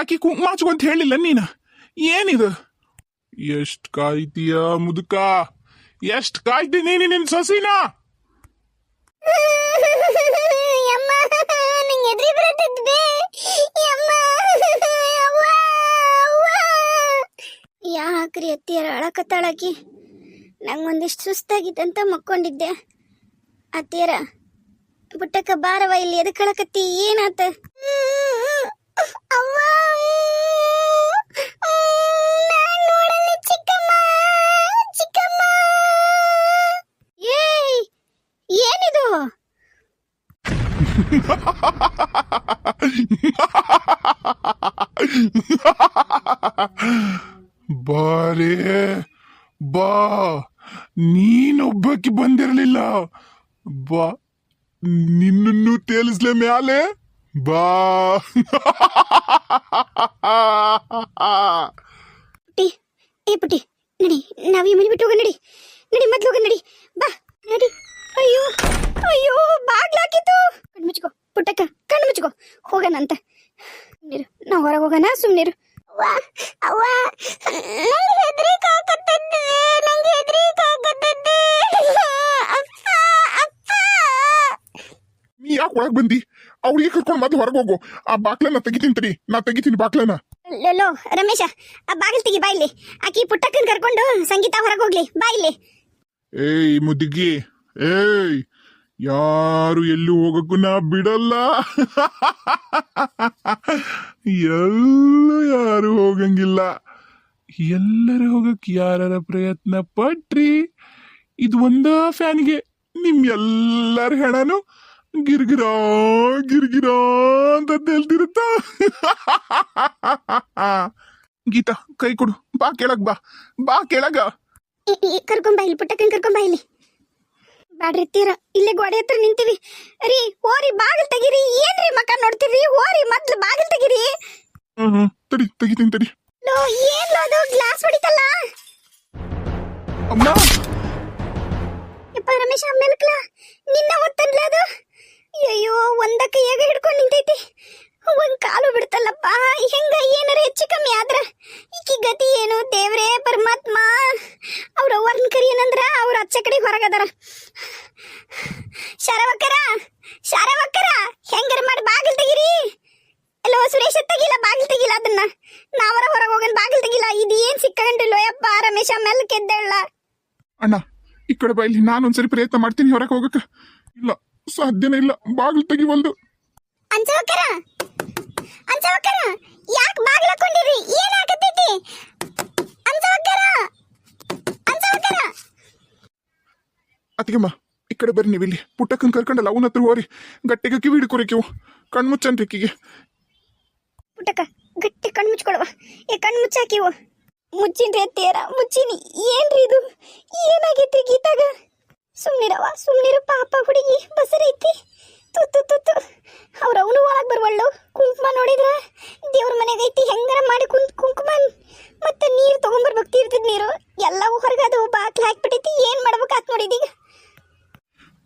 ಆಕಿ ಕುಂಕುಮ ಹಚ್ಕೊ ಅಂತ ಹೇಳಿಲ್ಲ ನೀನು? ಏನಿದು? ಎಷ್ಟ್ ಕಾಯ್ತೀಯ ಮುದುಕ? ಎಷ್ಟ್ ನೀನು ನಿನ್ ಸೊಸಿನ? ಯಾಕ್ರಿ ಅತ್ತಿಯರ ಅಳಕತ್ತಾಳಕಿ? ನಂಗೊಂದಿಷ್ಟು ಸುಸ್ತಾಗಿತ್ತಂತ ಮಕ್ಕೊಂಡಿದ್ದೆ. ಅತ್ತಿಯರ, ಪುಟ್ಟಕ್ಕ ಬಾರವ ಇಲ್ಲಿ ಎದಕ್ಕಳಕತ್ತಿ ಏನಾತ? ಏನಿದು ಬಾರೇ ಬಾ. ನೀನೊಬ್ಬಕ್ಕೆ ಬಂದಿರಲಿಲ್ಲ. ಬಾ. ನಿನ್ನನ್ನು ತೇಲಿಸ್ಲೆ ಮ್ಯಾಲೆ. ಬಾ. ಪುಟ್ಟಿ ಏ ಪುಟ್ಟಿ ನಡಿ ನಾವೀ ಮನೆ ಬಿಟ್ಟು ಹೋಗ ನಡಿ. ನಡಿ ಮೊದ್ಲು ಹೋಗ ನಡಿ. ಬಾ ನಡಿ. ಅಯ್ಯೋ ಅಯ್ಯೋ ಬಾಗ್ಲಾಕಿತ್ತು ಕಣ್ಣು ಮುಚ್ಕೋ ಪುಟ್ಟಕ್ಕ ಕಣ್ಣು ಮುಚ್ಕೋ. ಹೋಗೋಣ ಅಂತ. ಸುಮ್ನಿರು ನಾವು ಹೊರಗೆ ಹೋಗೋಣ ಸುಮ್ನಿರು ಅವ್ವ ಅವ್ವ. ನಂಗೆ ಹೆದ್ರಿಕೆ ಆಗತ್ತದ್ದೆ ನಂಗೆ ಹೆದ್ರಿಕೆ ಆಗತ್ತದ್ದೆ ಅಪ್ಪ ಅಪ್ಪ. ನೀ ಯಾಕೆ ಒಳಗೆ ಬಂದಿ? ಅವ್ಳಿಗೆ ಕರ್ಕೊಂಡು ಮೊದ್ಲು ಹೊರಗೆ ಹೋಗು. ಆ ಬಾಕ್ಲನ್ನ ತೆಗಿತೀನಿ ತಡಿ. ನಾ ತೆಗಿತೀನಿ ಬಾಕ್ಲನ್ನ. ಲೋ ರಮೇಶ ಆ ಬಾಗಿಲು ತೆಗಿ ಬಾ ಇಲ್ಲಿ. ಆಕಿ ಪುಟ್ಟಕ್ಕನ್ ಕರ್ಕೊಂಡು ಸಂಗೀತ ಹೊರಗೆ ಹೋಗ್ಲಿ. ಬಾ ಇಲ್ಲಿ. ಏಯ್ ಮುದುಗಿ ಏಯ್ ಯಾರು ಎಲ್ಲೂ ಹೋಗಕ್ಕೂ ನಾ ಬಿಡಲ್ಲ. ಎಲ್ಲೂ ಯಾರು ಹೋಗಂಗಿಲ್ಲ. ಎಲ್ಲರೂ ಹೋಗಕ್ ಯಾರ ಪ್ರಯತ್ನ ಪಟ್ರಿ? ಇದು ಒಂದ ಫ್ಯಾನ್ಗೆ. ನಿಮ್ ಎಲ್ಲರ ಹೆಣನು ಗಿರ್ಗಿರಾ ಗಿರ್ಗಿರಾ ಅಂತ ತೇಲ್ತಿರುತ್ತ? ಗೀತಾ ಕೈ ಕೊಡು. ಬಾ ಕೆಳಗ್ ಬಾ. ಬಾ ಕೆಳಗ. ಕರ್ಕೊಂಬ ಇಲ್ಲಿ ಪುಟ್ಟಕ್ಕನ್ ಕರ್ಕೊಂಬ ಇಲ್ಲಿ. ತೀರ. ಇಲ್ಲೇ ಗೋಡೆ ಹತ್ರ ನಿಂತೀವಿ. ರೀ ಹೋರಿ ಬಾಗಿಲ್ ತೆಗಿರಿ. ಏನ್ರಿ ಮಕ್ಕ ನೋಡ್ತೀರಿ ಹೋರಿ ಮೊದ್ಲು ಬಾಗಿಲ್ ತೆಗಿರಿ. ಹ್ಮ್ ಹ್ಮ್. ತಡಿ ತೆಗಿತೀನಿ ತಡಿ. ಲೋ ಏನ್ ಅದು? ಗ್ಲಾಸ್ ಹೊಡಿತಲ್ಲ? ಅಮ್ಮ! ಯಪ್ಪ ರಮೇಶ ಮೆಲ್ಕ್ಲ. ನಿನ್ನ ಒತ್ತನ್ಲ ಅದು? ಅಯ್ಯೋ ಒಂದ ಕೈಯಾಗ ಹಿಡ್ಕೊಂಡು ನಿಂತೈತಿ? ಒಂದ್ ಕಾಲು ಬಿಡ್ತಲ್ಲಪ್ಪ, ಹೆಂಗ ಏನಾರ ಹೆಚ್ಚು ಕಮ್ಮಿ ಆದ್ರ? ಈಕಿ ಗತಿ ಏನು? ದೇವ್ರೇ, ಪರಮಾತ್ಮ. ಅವ್ರ ಅವ್ರನ್ನ ಕರಿಯನಂದ್ರ ಅವ್ರ ಅಚ್ಚ ಕಡೆ ಹೊರಗದಾರ. ಶರವಕ್ಕರ ಶರವಕ್ಕರ, ಹೆಂಗಾರ ಮಾಡಿ ಬಾಗಿಲ್ ತೆಗಿರಿ. ಎಲ್ಲೋ ಸುರೇಶ ತೆಗಿಲ್ಲ ಬಾಗಿಲ್ ತೆಗಿಲ್ಲ ಅದನ್ನ. ನಾವರ ಹೊರಗೆ ಹೋಗನ್ ಬಾಗಿಲ್ ತೆಗಿಲ್ಲ ಇದು ಏನ್ ಸಿಕ್ಕಂಡಿಲ್ಲೋ ಯಪ್ಪ ರಮೇಶ ಮೆಲ್ಕೆದ್ದೆಳ್ಳ ಅಣ್ಣ, ಈ ಕಡೆ ಬಾ ಇಲ್ಲಿ ನಾನೊಂದ್ಸರಿ ಪ್ರಯತ್ನ ಮಾಡ್ತೀನಿ ಹೊರಗೆ ಹೋಗಕ್ಕೆ ಇಲ್ಲ ಸಾಧ್ಯನೇ ಇಲ್ಲ. ಬಾಗಿಲು ತೆಗಿವಲ್ದು ಅಂಚವಕ್ಕರ? ಅಂಚವಕ್ಕರ? ಯಾಕೆ ಬಾಗಿಲು ಹಾಕೊಂಡಿರಿ? ಏನಾಗತೈತಿ ಅಂಚವಕ್ಕರ? ಅಂಚವಕ್ಕರ? ಅತ್ತಿಗೆಮ್ಮ ಈ ಕಡೆ ಬರ್ರಿ ನೀವು ಇಲ್ಲಿ ಪುಟ್ಟಕ್ಕನ್ ಕರ್ಕೊಂಡಲ್ಲ ಅವನ ಹತ್ರ ಹೋರಿ ಗಟ್ಟಿಗೆ ಕಿವಿ. ಹಿಡ್ಕೊರಿಕೆವು ಕಣ್ಮುಚ್ಚನ್ರಿ ಅಕ್ಕಿಗೆ. ಪುಟ್ಟಕ್ಕ ಗಟ್ಟಿ ಕಣ್ಣು ಮುಚ್ಕೊಳವ ಏ ಕಣ್ಣು ಮುಚ್ಚಾಕಿವು ಮುಚ್ಚಿನ್ರಿ ಅತ್ತಿಯರ ಮುಚ್ಚಿನಿ. ಏನ್ರಿ ಇದು? ಏನಾಗೈತಿ ಗೀತಾಗ? ಸುಮ್ನಿರವ ಸುಮ್ನಿರು ಪಾಪ ಹುಡುಗಿ, ಬಸರೈತಿ. ತುತ್ತು ತುತ್ತು ಅವ್ರ ಅವನು ಒಳಗ್ ಬರ್ವಳ್ಳು ಕುಂಕುಮ ನೋಡಿದ್ರ ದೇವ್ರ ಮನೆಗೈತಿ ಹೆಂಗಾರ ಮಾಡಿ ಕುಂತ್ ಕುಂಕುಮ ಮತ್ತೆ ನೀರು ತಗೊಂಡ್ಬರ್ಬೇಕು ತೀರ್ತದ ನೀರು. ಎಲ್ಲವೂ ಹೊರಗದು ಬಾಕ್ಲ ಹಾಕ್ಬಿಟ್ಟೈತಿ, ಏನ್ ಮಾಡ್ಬೇಕಾತ್ ನೋಡಿದೀಗ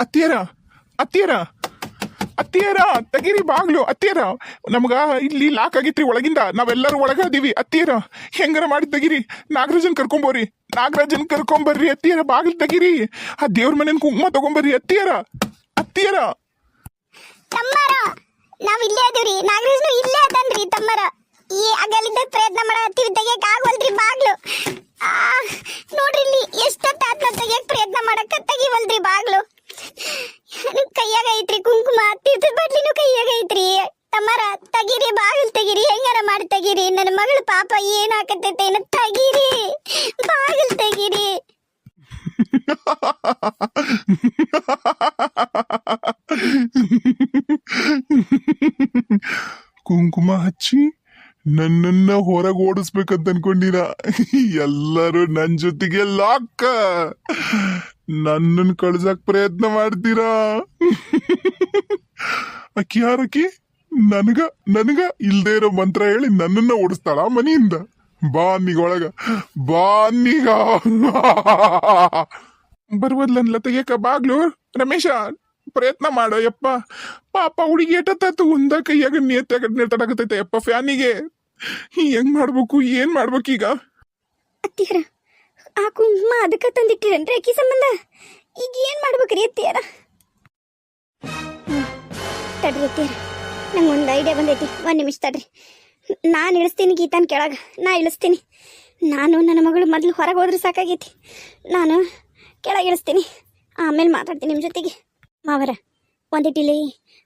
ಅತ್ತಿಯರ ಅತ್ತಿಯರ ಅತ್ತಿಯರ, ತೆಗೀರಿ ಬಾಗ್ಲು, ಅತ್ತಿಯರ. ನಮ್ಗ ಇಲ್ಲಿ ಲಾಕ್ ಆಗಿತ್ರಿ, ಒಳಗಿಂದ. ನಾವೆಲ್ಲರೂ ಒಳಗದೀವಿ ಅತ್ತಿಯರ, ಹೆಂಗರ ಮಾಡಿ ತೆಗಿರಿ? ನಾಗರಾಜನ್ ಕರ್ಕೊಂಬರ್ರಿ ನಾಗರಾಜನ್ ಕರ್ಕೊಂಬರ್ರಿ ಅತ್ತಿಯರ ಬಾಗಿಲು ತೆಗಿರಿ. ಆ ದೇವ್ರ ಮನೇನ್ ಕುಂಕುಮ ತಗೊಂಬರ್ರಿ ಅತ್ತಿಯರ. ಅತ್ತಿಯರ. ತಮ್ಮರ, ನಾವ್ ಇಲ್ಲೇ ಅದೀವ್ರಿ. ನಾಗರಾಜ್ನು ಇಲ್ಲೇ ಅದನ್ರಿ ತಮ್ಮರ. ಈ ಅಗಲಿದ್ದ ಪ್ರಯತ್ನ ಮಾಡತ್ತೀವಿ ತೆಗಿಯಕ್ ಆಗವಲ್ರಿ ಬಾಗ್ಲು. ನೋಡ್ರಿ ಇಲ್ಲಿ ಎಷ್ಟೊತ್ತಾತ್ನ ತೆಗಿಯಕ್ ಪ್ರಯತ್ನ ಮಾಡಕ್ಕ ತೆಗಿವಲ್ರಿ ಬಾಗ್ಲು ನನ್ ಕೈಯಾಗ ಐತ್ರಿ ಕುಂಕುಮ ತೀರ್ಥದ ಬಟ್ಲಿನೂ ಕೈಯಾಗ ಐತ್ರಿ ತಮ್ಮರ ತೆಗೀರಿ ಬಾಗಿಲು ತೆಗೀರಿ ಹೆಂಗಾರ ಮಾಡಿ ತೆಗೀರಿ ನನ್ನ ಮಗಳ ಪಾಪ ಏನಾಕತೈತೆ ಏನ ತೆಗೀರಿ ಬಾಗಿಲು ತೆಗೀರಿ ಕುಂಕುಮ ಹಚ್ಚಿ ನನ್ನನ್ನ ಹೊರಗೆ ಓಡಿಸ್ಬೇಕಂತ ಅನ್ಕೊಂಡಿರ ಎಲ್ಲರೂ ನನ್ನ ಜೊತೆಗೆ ಲಾಕ್ ನನ್ನನ್ನು ಕಳ್ಸಕ್ ಪ್ರಯತ್ನ ಮಾಡ್ತೀರಾ ಅಕ್ಕಿ ಯಾರಕ್ಕಿ ನನಗ ನನಗ ಇಲ್ದೇ ಇರೋ ಮಂತ್ರ ಹೇಳಿ ನನ್ನನ್ನ ಓಡಿಸ್ತಾಳ ಮನೆಯಿಂದ ಬಾ ಅನ್ನೀಗ ಒಳಗ ಬಾ ಅನ್ನೀಗ ಬರ್ವದ್ಲನ್ಲ ತೆಗಿಯಕ ಬಾಗ್ಲು. ರಮೇಶ, ಪ್ರಯತ್ನ ಮಾಡೋ ಯಪ್ಪ ಪಾಪ ಹುಡುಗಿ ಎಟ್ಟತ್ತಾತು ಒಂದ ಕೈಯಾಗ ನೇತಾಗ ನೇತಾಡಕತ್ತೈತೆ ಯಪ್ಪ ಫ್ಯಾನಿಗೆ. ಹೆಂಗ್ ಮಾಡ್ಬೇಕು, ಏನ್ ಮಾಡ್ಬೇಕೀಗ ಅತ್ತಿಯರ, ಆ ಕುಂಕುಮ ಅದಕ್ಕೆ ತಂದಿಟ್ಟಿರನ್ರಿ ಅಕ್ಕಿ ಸಂಬಂಧ? ಈಗ ಏನ್ ಮಾಡ್ಬೇಕ್ರಿ ಅತ್ತಿಯರ. ತಡ್ರಿ ಅತ್ತಿಯರ, ನಂಗೆ ಒಂದು ಐಡಿಯಾ ಬಂದೈತಿ. ಒಂದು ನಿಮಿಷ ತಡ್ರಿ. ನಾನು ಇಳಿಸ್ತೀನಿ ಗೀತಾನ್ ಕೆಳಗೆ. ನಾ ಇಳಿಸ್ತೀನಿ. ನಾನು ನನ್ನ ಮಗಳು ಮೊದಲು ಹೊರಗೆ ಹೋದ್ರೆ ಸಾಕಾಗೈತಿ. ನಾನು ಕೆಳಗೆ ಇಳಿಸ್ತೀನಿ ಆಮೇಲೆ ಮಾತಾಡ್ತೀನಿ ನಿಮ್ಮ ಜೊತೆಗೆ. ಮಾವರ ಒಂದಿಟ್ಟಿಲಿ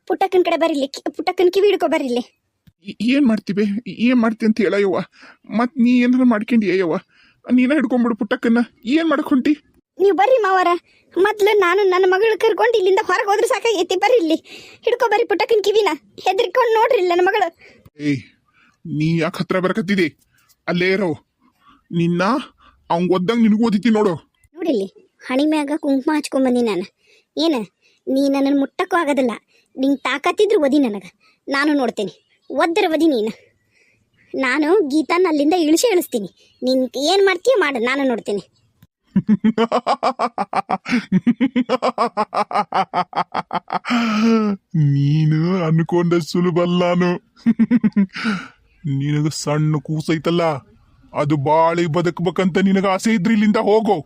ಪುಟ್ಟಕ್ಕನ ಕಡೆ ಬರಿಲಿ ಪುಟ್ಟಕ್ಕನ ಕಿವಿ ಹಿಡ್ಕೊ ಬರಿಲಿ ಏನು ಮಾಡ್ತೀವಿ? ಏನ್ ಮಾಡ್ತಿ ಅಂತ ಹೇಳಯ್ಯವ್ವ. ಮತ್ ನೀ ಏನಾರ ಮಾಡ್ಕೊಂಡಿ ಅಯ್ಯವ್ವ ನೀನ ಹಿಡ್ಕೊಂಡ್ಬಿಡು ಪುಟ್ಟಕ್ಕನ್ನ. ಏನ್ ಮಾಡ್ಕೊಂಡಿ ನೀವು ಬರ್ರಿ ಮಾವರ. ಮೊದ್ಲು ನಾನು ನನ್ನ ಮಗಳು ಕರ್ಕೊಂಡು ಇಲ್ಲಿಂದ ಹೊರಗೆ ಹೋದ್ರೆ ಸಾಕಾಗೈತಿ. ಬರ್ರಿ ಇಲ್ಲಿ ಹಿಡ್ಕೊ ಬರ್ರಿ ಪುಟ್ಟಕ್ಕನ ಕಿವಿನ. ಹೆದರ್ಕೊಂಡು ನೋಡ್ರಿ ಇಲ್ಲಿ ನನ್ನ ಮಗಳು. ಏಯ್ ನೀ ಯಾಕೆ ಹತ್ರ ಬರಕತ್ತಿದಿ? ಅಲ್ಲೇ ಇರೋ. ನಿನ್ನ ಅವಂಗ ಒದ್ದಂಗೆ ನಿನಗೂ ಓದಿತಿ ನೋಡು. ನೋಡಿಲ್ಲಿ. ಹಣಿ ಮ್ಯಾಗ ಕುಂಕುಮ ಹಚ್ಕೊಂಬಂದಿ ನಾನು. ಏನು, ನೀ ನನ್ನನ್ನು ಮುಟ್ಟಕ್ಕೂ ಆಗೋದಿಲ್ಲ. ನಿಂಗೆ ತಾಕತ್ತಿದ್ರು ಒದಿ ನನಗೆ. ನಾನು ನೋಡ್ತೀನಿ. ಒದ್ದರ ಒದಿ ನೀನು. ನಾನು ಗೀತಾನ ಅಲ್ಲಿಂದ ಇಳಿಸಿ ಇಳಿಸ್ತೀನಿ ನಿನ್ ಏನು ಮಾಡ್ತೀಯ ಮಾಡು, ನಾನು ನೋಡ್ತೀನಿ. ನೀನು ಅನ್ಕೊಂಡ ಸುಲಭಲ್ಲ ನಾನು. ನಿನಗ ಸಣ್ಣ ಕೂಸೈತಲ್ಲ. ಅದು ಬಾಳಿ ಬದುಕ್ಬೇಕಂತ ನಿನಗ ಆಸೆ ಇದ್ರೆ ಇಲ್ಲಿಂದ ಹೋಗೋ.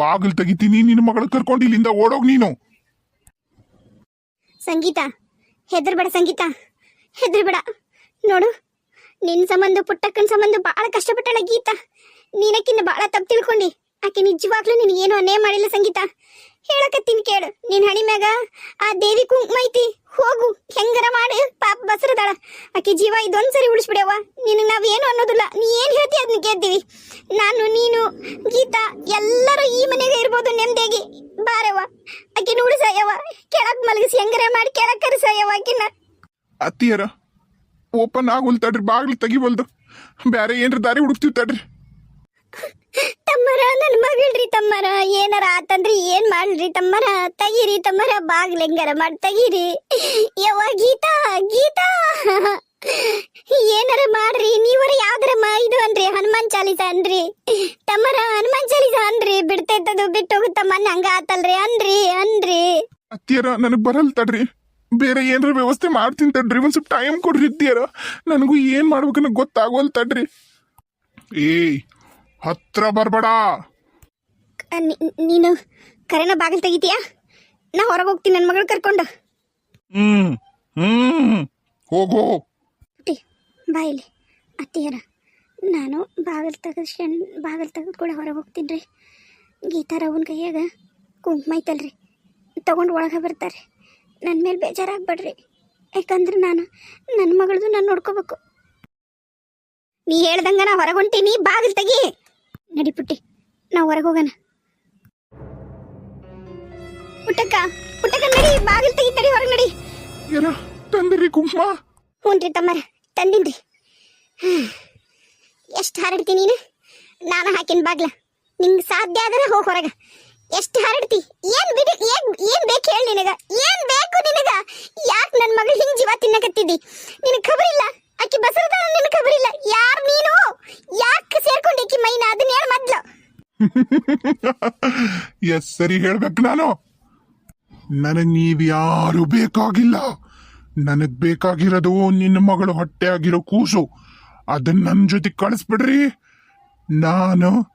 ಬಾಗಿಲು ತೆಗಿತೀನಿ, ನಿನ್ನ ಮಗಳು ಕರ್ಕೊಂಡು ಇಲ್ಲಿಂದ ಓಡೋಗ್ ನೀನು. ಸಂಗೀತ, ಹೆದರ್ಬೇಡ ಸಂಗೀತ, ಹೆದರ್ಬೇಡ. ನೋಡು ನಿನ್ನ ಸಂಬಂಧ, ಪುಟ್ಟಕ್ಕನ ಸಂಬಂಧ ಬಹಳ ಕಷ್ಟಪಟ್ಟಳ ಗೀತ. ನೀನಕ್ಕಿನ್ನ ಬಹಳ ತಪ್ಪು ತಿಳ್ಕೊಂಡಿ. ಆಕೆ ನಿಜವಾಗ್ಲೂ ನಿನಗೇನು ಅನ್ಯಾಯ ಮಾಡಿಲ್ಲ ಸಂಗೀತ. ಹೇಳಕತ್ತೀನಿ ಕೇಳು. ನಿನ್ ಹಣಿ ಮ್ಯಾಗ ಆ ದೇವಿ ಕುಂಕುಮ ಐತಿ, ಹೋಗು. ಹೆಂಗರ ಮಾಡಿ ಪಾಪ ಬಸರದಾಳ. ಆಕೆ ಜೀವ ಇದೊಂದ್ಸರಿ ಉಳಿಸ್ಬಿಡ್ಯವ. ನಿನಗೆ ನಾವು ಏನು ಅನ್ನೋದಿಲ್ಲ. ನೀ ಏನ್ ಹೇಳ್ತಿ ಅದನ್ನ ಕೇಳ್ತೀವಿ. ನಾನು, ನೀನು, ಗೀತಾ, ಎಲ್ಲರೂ ಈ ಮನೆಗೆ ಇರ್ಬೋದು ನೆಮ್ಮದಿಯಾಗಿ ಬಾರವ್ವ. ಆಕಿನ ಉಳಿಸಯ್ಯವ ಕೆಳಕ್ ಮಲಗಿಸಿ ಹೆಂಗರ ಮಾಡಿ ಕೆಳಕ್ ಕರೆಸಯ್ಯವ ಆಕಿನ. ಅತ್ತಿಯರ ಓಪನ್ ಆಗುಲ್ ತಡ್ರಿ ಬಾಗಿಲು ತೆಗಿಬಲ್ದು. ಬೇರೆ ಏನ್ರ ದಾರಿ ಹುಡುಕ್ತಿವಿ ತಡ್ರಿ. ತಮ್ಮರ ನನ್ನ ಮಗಳ್ರಿ ತಮ್ಮರ, ಏನಾರ ಆತಂದ್ರಿ ಏನ್ ಮಾಡ್ರಿ ತಮ್ಮರ? ತಗಿರಿ ತಮ್ಮರ ಬಾಗ್ಲ ಹೆಂಗಾರ ಮಾಡಿ ತಗೀರಿ. ಯವ್ವ, ಗೀತಾ ಗೀತಾ. ಏನಾರ ಮಾಡ್ರಿ, ನೀವರ ಯಾವ್ದಾರ ಇದು ಅನ್ರಿ ಹನುಮಾನ್ ಚಾಲಿಸ ಅನ್ರಿ ತಮ್ಮರ ಹನುಮಾನ್ ಚಾಲಿಸ ಅನ್ರಿ ಬಿಡ್ತೈತದು ಬಿಟ್ಟು ಹೋಗುತ್ತಮ್ಮ ಹಂಗ ಆತಲ್ರಿ ಅನ್ರಿ ಅನ್ರಿ ಅತ್ತಿಯರ, ನನಗ್ ಬರಲ್ ತಡ್ರಿ. ಬೇರೆ ಏನ್ರ ವ್ಯವಸ್ಥೆ ಮಾಡ್ತೀನಿ ತಡ್ರಿ, ಒಂದ್ ಸ್ವಲ್ಪ ಟೈಮ್ ಕೊಡ್ರಿ ಇದ್ದೀಯರ ನನಗೂ ಏನ್ ಮಾಡ್ಬೇಕನ್ನ ಗೊತ್ತಾಗೋಲ್ ತಡ್ರಿ. ಏಯ್ ಹತ್ರ ಬರ್ಬೇಡ. ನೀನು ಕರೆನ ಬಾಗಿಲು ತೆಗಿತೀಯಾ? ನಾ ಹೊರಗೆ ಹೋಗ್ತೀನಿ ನನ್ನ ಮಗಳು ಕರ್ಕೊಂಡು. ಹ್ಮ್ ಹ್ಮ್. ಹೋಗು ಬಾಯಿಲಿ ಅತ್ತಿಯರ ನಾನು ಬಾಗಿಲು ತೆಗೆಸ್ಕೊಂಡು ಬಾಗಿಲು ತೆಗೆದು ಕೂಡ ಹೊರಗೆ ಹೋಗ್ತೀನಿ ರೀ ಗೀತಾರವನ ಕೈಯಾಗ ಕುಂಕುಮ ಐತಲ್ರಿ. ತಗೊಂಡು ಒಳಗೆ ಬರ್ತಾರೆ. ನನ್ನ ಮೇಲೆ ಬೇಜಾರಾಗ್ಬೇಡ್ರಿ. ಯಾಕಂದ್ರೆ ನಾನು ನನ್ನ ಮಗಳದು ನಾನು ನೋಡ್ಕೋಬೇಕು. ನೀ ಹೇಳ್ದಂಗೆ ನಾ ಹೊರಗೆ ಹೊಂಟೀನಿ ಬಾಗಿಲು ತೆಗಿ. ನಡಿ ಪುಟ್ಟಿ ನಾವು ಹೊರಗೆ ಹೋಗೋಣ. ಪುಟ್ಟಕ್ಕ ಪುಟ್ಟಕ್ಕ ನಡಿ ಬಾಗಿಲು ತೆಗಿ ತಡಿ ಹೊರಗೆ ನಡಿ. ಯಾರ ತಂದ್ರಿ ಕುಂಕುಮ? ಹ್ಞೂನ್ರಿ ತಮ್ಮರ ತಂದಿನ್ರಿ. ಎಷ್ಟು ಹರಡ್ತಿ ನೀನು? ನಾನು ಹಾಕಿನ ಬಾಗ್ಲ. ನಿಂಗೆ ಸಾಧ್ಯ ಆದರೆ ಹೋಗಿ ಹೊರಗೆ. ಎಷ್ಟು ಹರಡ್ತಿ? ಏನು ಬಿಡಿ ಏನು ಏನ್ ಬೇಕು ಹೇಳಿ ನಿನಗ? ಏನ್ ಬೇಕು ನಿನಗ? ಯಾಕೆ ನನ್ನ ಮಗಳು ಹಿಂಗ್ ಜೀವ ತಿನ್ನಕತ್ತಿದ್ದಿ ನಿನಗೆ ಖಬರ್ ಇಲ್ಲ ಆಕಿ ಬಸರದ ನಿನಗೆ ಖಬರ್ ಇಲ್ಲ ಯಾರು ನೀನು ಯಾಕೆ ಸೇರ್ಕೊಂಡು ಆಕಿ ಮೈನ ಅದನ್ನ ಹೇಳ ಮೊದ್ಲು ಎಸ್ ಸರಿ ಹೇಳ್ಬೇಕು ನಾನು. ನನಗೆ ನೀವು ಯಾರು ಬೇಕಾಗಿಲ್ಲ. ನನಗ್ ಬೇಕಾಗಿರೋದು ನಿನ್ನ ಮಗಳು ಹೊಟ್ಟೆ ಆಗಿರೋ ಕೂಸು. ಅದನ್ನ ನನ್ನ ಜೊತೆ ಕಳಿಸ್ಬಿಡ್ರಿ. ನಾನು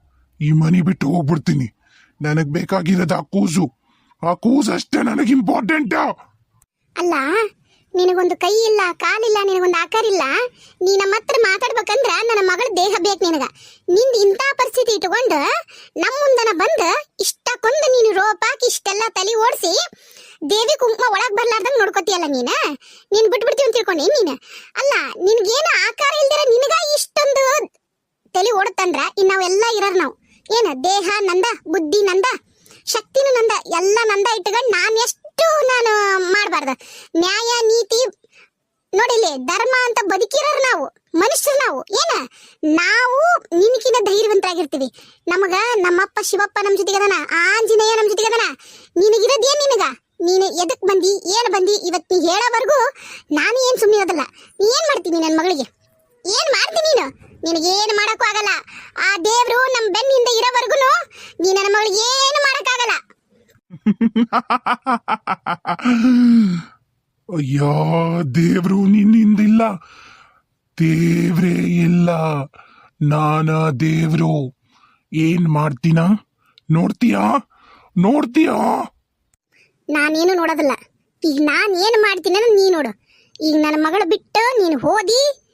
ಈ ಮನೆ ಬಿಟ್ಟು ಹೋಗ್ಬಿಡ್ತೀನಿ. ನನಗ್ ಬೇಕಾಗಿರೋದು ಆ ಕೂಸು. ಆ ಕೂಸು ಅಷ್ಟೇ ನನಗೆ ಇಂಪಾರ್ಟೆಂಟ್ ನಿನಗೊಂದು ಕೈ ಇಲ್ಲ ಕಾಲಿಲ್ಲ ನಿನಗೊಂದು ಆಕಾರ ಇಲ್ಲ, ನೀ ನಮ್ಮ ಹತ್ರ ಮಾತಾಡ್ಬೇಕಂದ್ರ ನನ್ನ ಮಗಳ ದೇಹ ಬೇಕು ನಿನಗ. ನಿಂದ ಇಂಥ ಪರಿಸ್ಥಿತಿ ಇಟ್ಕೊಂಡು ನಮ್ಮ ಮುಂದನ ಬಂದು ಇಷ್ಟಕ್ಕೊಂದು ನೀನು ರೋಪಾಕಿ ಇಷ್ಟೆಲ್ಲ ತಲೆ ಓಡಿಸಿ ದೇವಿ ಕುಂಕುಮ ಒಳಗೆ ಬರ್ಲಾರ್ದಂಗೆ ನೋಡ್ಕೋತಿಯಲ್ಲ ನೀನ? ನೀನ್ ಬಿಟ್ಬಿಡ್ತೀವಿ ಅಂತ ತಿಳ್ಕೊಂಡಿ ನೀನು? ಅಲ್ಲ, ನಿನಗೇನು ಆಕಾರ ಇಲ್ದಿರ ನಿನಗ ಇಷ್ಟೊಂದು ತಲೆ ಓಡುತ್ತಂದ್ರ ಇನ್ ನಾವೆಲ್ಲ ಇರೋರ್ ನಾವು. ಏನ ದೇಹ ನಂದ, ಬುದ್ಧಿ ನಂದ, ಶಕ್ತಿನೂ ನಂದ, ಎಲ್ಲ ನಂದ ಇಟ್ಕೊಂಡು ನಾನು ಎಷ್ಟು ನಾನು ಮಾಡಬಾರ್ದ. ನ್ಯಾಯ, ನೀತಿ ನೋಡಿಲ್ಲಿ ಧರ್ಮ ಅಂತ ಬದುಕಿರೋರು ನಾವು, ಮನುಷ್ಯರು ನಾವು. ಏನ? ನಾವು ನಿನಕಿನ ಧೈರ್ಯವಂತರಾಗಿರ್ತೀವಿ. ನಮಗ ನಮ್ಮಪ್ಪ, ಶಿವಪ್ಪ ನಮ್ಮ ಜೊತೆಗದನ, ಆಂಜನೇಯ ನಮ್ಮ ಜೊತೆಗದನ. ನಿನಗಿರೋದ್ ಏನ್ ನಿನಗ? ನೀನು ಎದಕ್ ಬಂದಿ, ಏನ್ ಬಂದಿ? ಇವತ್ತು ನೀ ಹೇಳೋವರೆಗೂ ನಾನು ಏನ್ ಸುಮ್ಮನೆ ಇರೋದಿಲ್ಲ. ಏನ್ ಮಾಡ್ತೀನಿ ನನ್ನ ಮಗಳಿಗೆ? ಏನ್ ಮಾಡ್ತೀನಿ ನೀನು? ನಿನಗೇನು ಮಾಡಕ್ಕೂ ಆಗಲ್ಲ. ಆ ದೇವ್ರು ನಮ್ಮ ಬೆನ್ನಿಂದ ಇರೋವರೆಗೂ ನೀ ನನ್ನ ಮಗಳಿಗೆ ಅಯ್ಯೋ, ದೇವ್ರು ನಿನ್ನಿಂದಿಲ್ಲ. ದೇವ್ರೇ ಇಲ್ಲ. ನಾನ ದೇವ್ರು. ಏನ್ ಮಾಡ್ತೀನ? ನೋಡ್ತೀಯಾ? ನೋಡ್ತೀಯಾ? ನಾನೇನು ನೋಡೋದಿಲ್ಲ. ಈಗ ನಾನು ಏನು ಮಾಡ್ತೀನಿ ಅನ್ನೋದ್ ನೀ ನೋಡು. ಈಗ ನನ್ನ ಮಗಳು ಬಿಟ್ಟು ನೀನು ಹೋದಿ